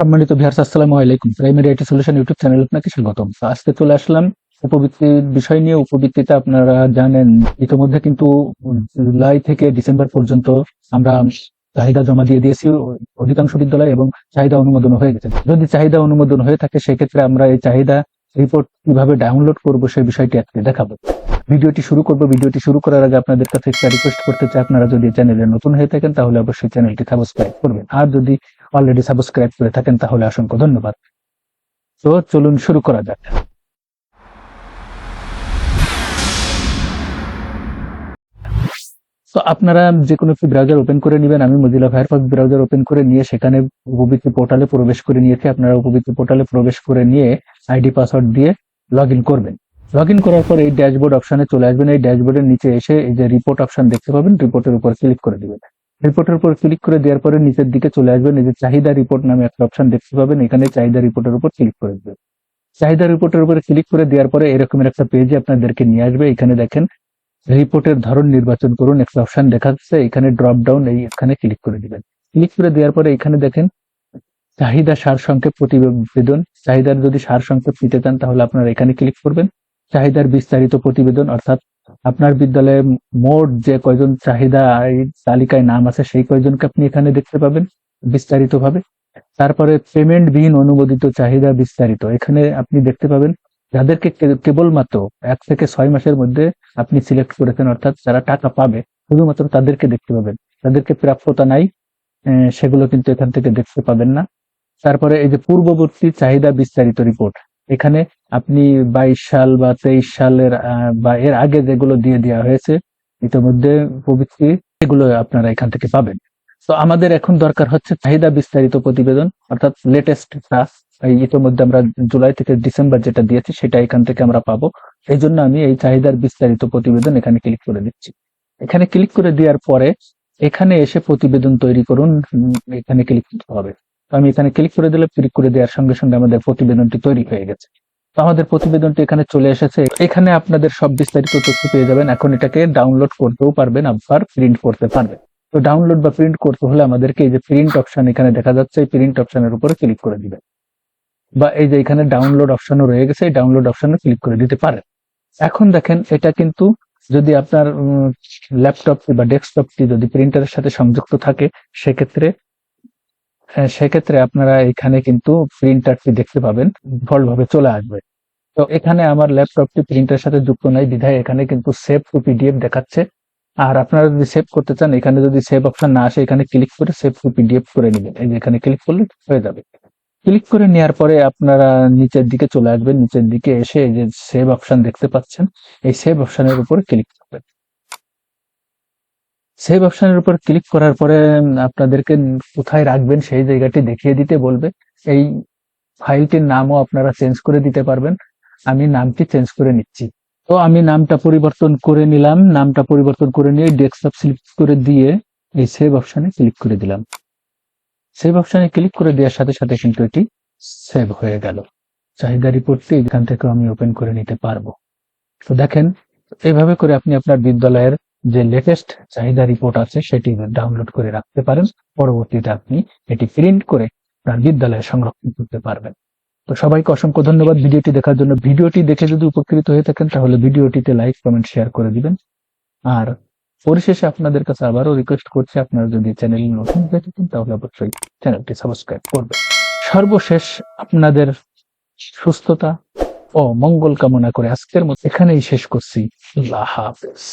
সম্মানিত ভিউয়ার্স, আসসালামু আলাইকুম। Primary IT solution YouTube channel আপনাকে স্বাগতম। আজকে চলে আসলাম উপবৃত্তির বিষয় নিয়ে। উপবৃত্তিতে আপনারা জানেন, ইতিমধ্যে কিন্তু জুলাই থেকে ডিসেম্বর পর্যন্ত আমরা চাহিদা জমা দিয়ে দিয়েছি। অধিকাংশ বিদ্যালয় এবং চাহিদা অনুমোদন হয়ে গেছে। যদি চাহিদা অনুমোদন হয়ে থাকে, সেক্ষেত্রে আমরা এই চাহিদা রিপোর্ট কীভাবে ডাউনলোড করব সেই বিষয়টি আজকে দেখাবো। ভিডিওটি শুরু করব। ভিডিওটি শুরু করার আগে আপনাদের কাছে একটা রিকোয়েস্ট করতে চাই। আপনারা যদি চ্যানেলে নতুন হয়ে থাকেন, তাহলে অবশ্যই চ্যানেলটি সাবস্ক্রাইব করবেন। আর যদি অলরেডি সাবস্ক্রাইব করে থাকেন তাহলে অসংখ্য ধন্যবাদ। তো চলুন শুরু করা যাক। তো আপনারা যে কোনো একটি ব্রাউজার ওপেন করে নেবেন, আমি মজিলা ফায়ারফক্স ব্রাউজার ওপেন করে নিয়ে সেখানে উপবৃত্তি পোর্টালে প্রবেশ করে নিয়েছি। আপনারা উপবৃত্তি পোর্টালে প্রবেশ করে নিয়ে আইডি পাসওয়ার্ড দিয়ে লগ করবেন। লগ করার পর এই ড্যাশবোর্ড অপশানে চলে আসবেন। এই ড্যাশবোর্ডের নিচে এসে এই যে রিপোর্ট অপশন দেখতে পাবেন রিপোর্টের উপর ক্লিক করে দিবেন। রিপোর্টের উপর ক্লিক করে দেওয়ার পরে নিচের দিকে চলে আসবেন। এই যে চাহিদা রিপোর্ট নামে একটা অপশন দেখতে পাবেন। এখানে চাহিদা রিপোর্টের উপর ক্লিক করে দেবেন চাহিদা রিপোর্টের উপরে ক্লিক করে দেওয়ার পরে এরকমের একটা পেজে আপনাদেরকে নিয়ে আসবে। এখানে দেখেন রিপোর্টের ধরন নির্বাচন করুন। একটা অপশন দেখাচ্ছে এখানে ড্রপ ডাউন এই এখানে ক্লিক করে দিবেন। ক্লিক করে দেওয়ার পরে এখানে দেখেন চাহিদা সার সংক্ষেপ প্রতিবেদন। চাহিদার যদি সার সংক্ষেপ দিতে চান তাহলে আপনারা এখানে ক্লিক করবেন। চাহিদার বিস্তারিত প্রতিবেদন অর্থাৎ আপনার বিদ্যালয়ে মোট যে কয়জন চাহিদা এই তালিকায় নাম আছে, সেই কয়জনকে আপনি এখানে দেখতে পাবেন বিস্তারিত ভাবে তারপরে পেমেন্ট বিহীন অনুমোদিত চাহিদা বিস্তারিত। এখানে আপনি দেখতে পাবেন, যাদেরকে কেবলমাত্র এক থেকে ছয় মাসের মধ্যে আপনি সিলেক্ট করেছেন, অর্থাৎ যারা টাকা পাবে, শুধুমাত্র তাদেরকে দেখতে পাবেন। তাদেরকে প্রাপ্যতা নাই সেগুলো কিন্তু এখান থেকে দেখতে পাবেন না। তারপরে এই যে পূর্ববর্তী চাহিদা বিস্তারিত রিপোর্ট এখানে আপনি বাইশ সাল বা তেইশ সালের বা এর আগে যেগুলো দিয়ে দেওয়া হয়েছে, ইতিমধ্যে প্রবৃত্তি এগুলো আপনারা এখান থেকে পাবেন। তো আমাদের এখন দরকার হচ্ছে চাহিদা বিস্তারিত প্রতিবেদন, অর্থাৎ লেটেস্ট ইতিমধ্যে আমরা জুলাই থেকে ডিসেম্বর যেটা দিয়েছি সেটা এখান থেকে আমরা পাবো। এই জন্য আমি এই চাহিদার বিস্তারিত প্রতিবেদন এখানে ক্লিক করে দিচ্ছি। এখানে ক্লিক করে দেওয়ার পরে এখানে এসে প্রতিবেদন তৈরি করুন এখানে ক্লিক করতে হবে। তো আমি এখানে ক্লিক করে দিলে ক্লিক করে দেওয়ার সঙ্গে সঙ্গে আমাদের প্রতিবেদনটি তৈরি হয়ে গেছে। তো আমাদের প্রতিবেদনটি এখানে চলে এসেছে। এখানে আপনাদের সব বিস্তারিত তথ্য পেয়ে যাবেন। এখন এটাকে ডাউনলোড করতেও পারবেন, আবার প্রিন্ট করতে পারবেন। তো ডাউনলোড বা প্রিন্ট করতে হলে আমাদেরকে এই যে প্রিন্ট অপশন এখানে দেখা যাচ্ছে, এই প্রিন্ট অপশনের উপরে ক্লিক করে দিবেন। বা এই যে এখানে ডাউনলোড অপশনও রয়ে গেছে, এই ডাউনলোড অপশনে ক্লিক করে দিতে পারেন। এখন দেখেন, এটা কিন্তু যদি আপনার ল্যাপটপটি বা ডেস্কটপটি যদি প্রিন্টারের সাথে সংযুক্ত থাকে, সেক্ষেত্রে সেক্ষেত্রে আপনারা এখানে কিন্তু প্রিন্টারটি দেখতে পাবেন ডিফল্ট ভাবে চলে আসবে। তো এখানে আমার ল্যাপটপটি প্রিন্টারের সাথে যুক্ত নাই, বিধায় এখানে কিন্তু সেভ টু পিডিএফ দেখাচ্ছে। আর আপনারা যদি সেভ করতে চান, এখানে যদি সেভ অপশন না আসে, এখানে ক্লিক করে সেভ টু পিডিএফ করে নেবেন। এই যে এখানে ক্লিক করলে হয়ে যাবে। ক্লিক করে নেওয়ার পরে আপনারা নিচের দিকে চলে আসবেন, নিচের দিকে এসে এই যে সেভ অপশন দেখতে পাচ্ছেন, এই সেভ অপশনের উপরে ক্লিক করবেন। সেভ অপশনের উপর ক্লিক করার পরে আপনাদেরকে কোথায় রাখবেন সেই জায়গাটি দেখিয়ে দিতে বলবে। এই ফাইলটির নামও আপনারা চেঞ্জ করে দিতে পারবেন। আমি নামটি চেঞ্জ করে নিচ্ছি। তো আমি নামটা পরিবর্তন করে নিলাম। নামটা পরিবর্তন করে নিয়ে ডেস্কটপ সিলেক্ট করে দিয়ে এই সেভ অপশনে ক্লিক করে দিলাম। সেভ অপশনে ক্লিক করে দেওয়ার সাথে সাথে কিন্তু এটি সেভ হয়ে গেল। চাহিদা রিপোর্টটি এখান থেকে আমি ওপেন করে নিতে পারব। তো দেখেন এইভাবে করে আপনি আপনার বিদ্যালয়ের যে লেটেস্ট চাহিদা রিপোর্ট আছে সেটি ডাউনলোড করে রাখতে পারেন। পরবর্তীতে আপনি এটি প্রিন্ট করে আপনার বিদ্যালয়ে সংরক্ষণ করতে পারবেন। তো সবাইকে অসংখ্য ধন্যবাদ। ভিডিওটি দেখার জন্য ভিডিওটি দেখে যদি উপকৃত হয়ে থাকেন, তাহলে ভিডিওটিতে লাইক কমেন্ট শেয়ার করে দিবেন। আর পরিশেষে আপনাদের কাছে আবারও রিকোয়েস্ট করছি, আপনারা যদি চ্যানেল নতুন হয়ে থাকেন, তাহলে অবশ্যই চ্যানেলটি সাবস্ক্রাইব করবেন। সর্বশেষ আপনাদের সুস্থতা ও মঙ্গল কামনা করে আজকের মতো এখানেই শেষ করছি। আল্লাহ হাফেজ।